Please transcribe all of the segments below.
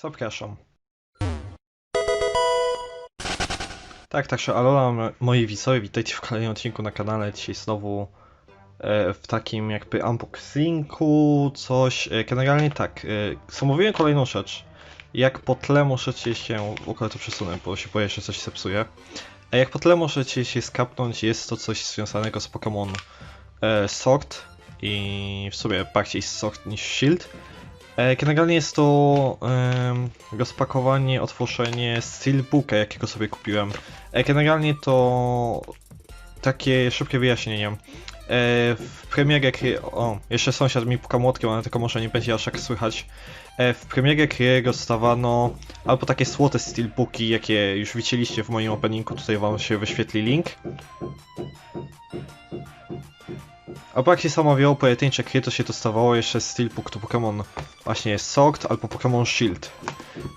Zapraszam. Tak, także alola moi widzowie, witajcie w kolejnym odcinku na kanale. Dzisiaj znowu e, w takim jakby unboxingu, coś. E, generalnie tak, e, zamówiłem kolejną rzecz. Jak po tle możecie się, w ogóle to przesunę, bo się boję, że coś sepsuje. A jak po tle możecie się skapnąć, jest to coś związanego z Pokémon e, Sword i w sumie bardziej Sword niż Shield. E, Generalnie jest to em, rozpakowanie, otworzenie Steelbooka, jakiego sobie kupiłem. E, Generalnie to takie szybkie wyjaśnienie. E, W premierze gry... O, jeszcze sąsiad mi puka młotkiem, ale tylko może nie będzie aż tak słychać. W premierze gry rozstawano albo takie złote steelbooki, jakie już widzieliście w moim openingu, tutaj wam się wyświetli link. Albo jak się zamawiało pojedyncze gry, to się dostawało jeszcze steelbook to Pokémon właśnie Sword albo Pokémon Shield.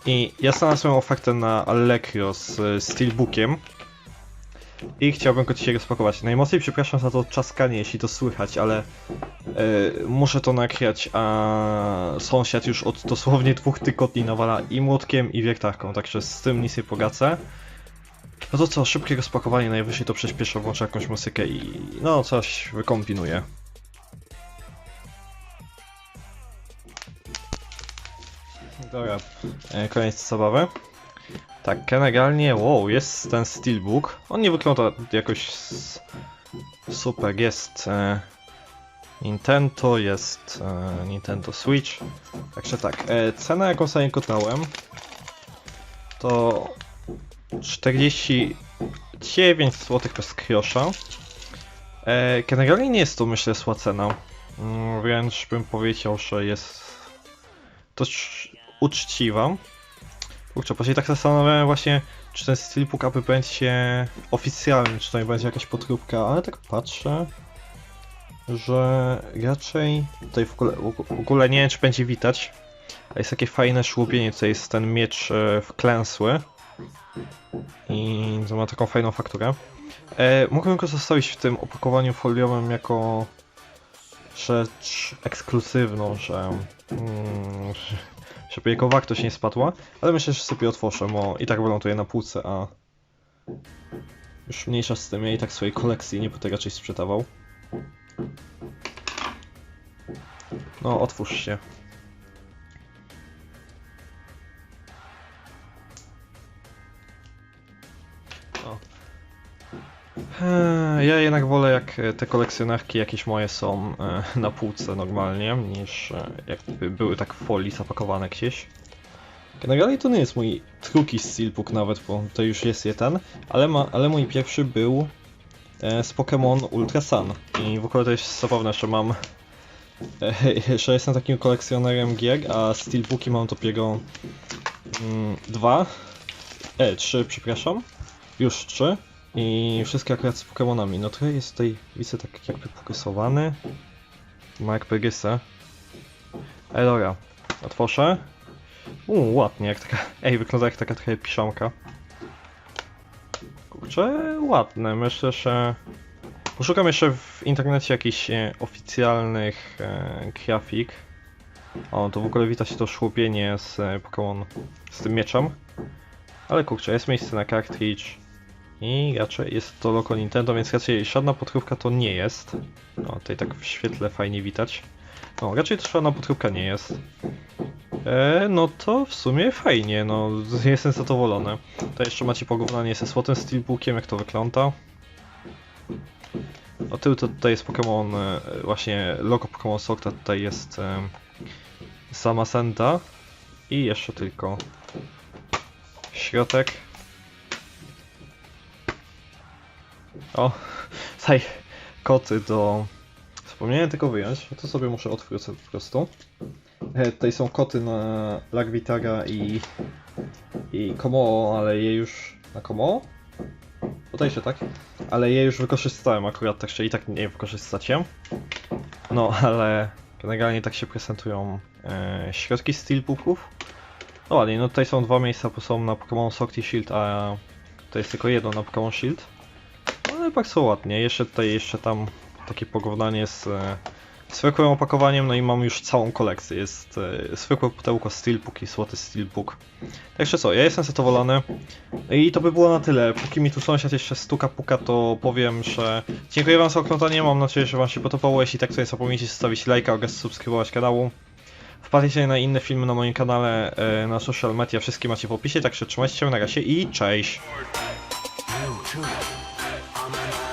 I ja znalazłem ofertę na Allegro z e, Steelbookiem i chciałbym go dzisiaj rozpakować. Najmocniej przepraszam za to czaskanie, jeśli to słychać, ale e, muszę to nagrać, a sąsiad już od dosłownie dwóch tygodni nawala i młotkiem i wiertarką, także z tym nic nie pogacę. No to co, szybkie rozpakowanie, najwyżej to przyspieszę, włączę jakąś muzykę i no coś wykombinuję. Dobra, e, koniec zabawy. Tak, generalnie, wow, jest ten steelbook. On nie wygląda jakoś super, jest e, Nintendo, jest e, Nintendo Switch. Także tak, e, cena jaką sobie go dałem to 49 zł bez krosza. E, generalnie nie jest to myślę zła cena. Mm, Wręcz bym powiedział, że jest dość uczciwa. Kurczę, później tak zastanawiałem właśnie, czy ten Steelbook aby będzie oficjalny, czy to nie będzie jakaś podróbka, ale tak patrzę, że raczej tutaj w ogóle, w ogóle nie wiem, czy będzie widać, a jest takie fajne szłubienie, tutaj jest ten miecz e, wklęsły i ma taką fajną fakturę. E, mógłbym go zostawić w tym opakowaniu foliowym jako rzecz ekskluzywną, że, mm, że- żeby jego wartość nie spadła, ale myślę, że sobie otworzę, bo i tak wyląduje na półce, a już mniejsza z tym, ja i tak swojej kolekcji nie będę raczej sprzedawał. No, otwórz się. Ja jednak wolę jak te kolekcjonerki jakieś moje są e, na półce normalnie, niż e, jakby były tak w folii zapakowane gdzieś. Generalnie to nie jest mój drugi steelbook nawet, bo to już jest jeden, ale, ma, ale mój pierwszy był e, z Pokémon Ultra Sun. I w ogóle to jest zabawne, że mam e, że jestem takim kolekcjonerem gier, a steelbooki mam dopiero mm, dwa, e, trzy, przepraszam, już trzy. I wszystkie z Pokemonami. No trochę jest tutaj, widzę, tak jakby porysowany. Ma jakby rysę. Ej, dobra. Otworzę. Uuu, ładnie, jak taka... Ej, wygląda jak taka trochę piszonka. Kurczę, ładne. Myślę, że... Poszukam jeszcze w internecie jakichś e, oficjalnych e, grafik. O, to w ogóle widać to szłupienie z e, Pokémon z tym mieczem. Ale kurczę, jest miejsce na cartridge. I raczej jest to logo Nintendo, więc raczej żadna podróbka to nie jest. No, tutaj tak w świetle fajnie widać. No, raczej to żadna podróbka nie jest. E, no to w sumie fajnie, no jestem zadowolony. To jeszcze macie porównanie ze złotym steelbookiem, jak to wygląda. O tył to tutaj jest Pokémon, e, właśnie logo Pokémon Sword, a tutaj jest e, sama Senda. I jeszcze tylko środek. O, tutaj koty do... Wspomniałem tylko wyjąć, to sobie muszę otworzyć po prostu. E, tutaj są koty na Lagwitara i... i Komo, ale je już... na Komo? Tutaj się tak? Ale je już wykorzystałem akurat, tak że i tak nie wykorzystacie. No, ale generalnie tak się prezentują e, środki steelbooków. No ładnie, no tutaj są dwa miejsca, bo są na Pokémon Sword i Shield, a to jest tylko jedno na Pokémon Shield. Ale bardzo ładnie. Jeszcze tutaj, jeszcze tam takie porównanie z e, zwykłym opakowaniem, no i mam już całą kolekcję. Jest e, zwykłe pudełko Steelbook i złoty Steelbook. Także co, ja jestem zadowolony. I to by było na tyle. Póki mi tu sąsiad jeszcze stuka puka, to powiem, że dziękuję wam za oglądanie, mam nadzieję, że wam się podobało. Jeśli tak, to nie zapomnijcie zostawić lajka oraz subskrybować kanału. Wpadajcie na inne filmy na moim kanale, e, na social media, wszystkie macie w opisie, także trzymajcie się na razie i cześć! I'm an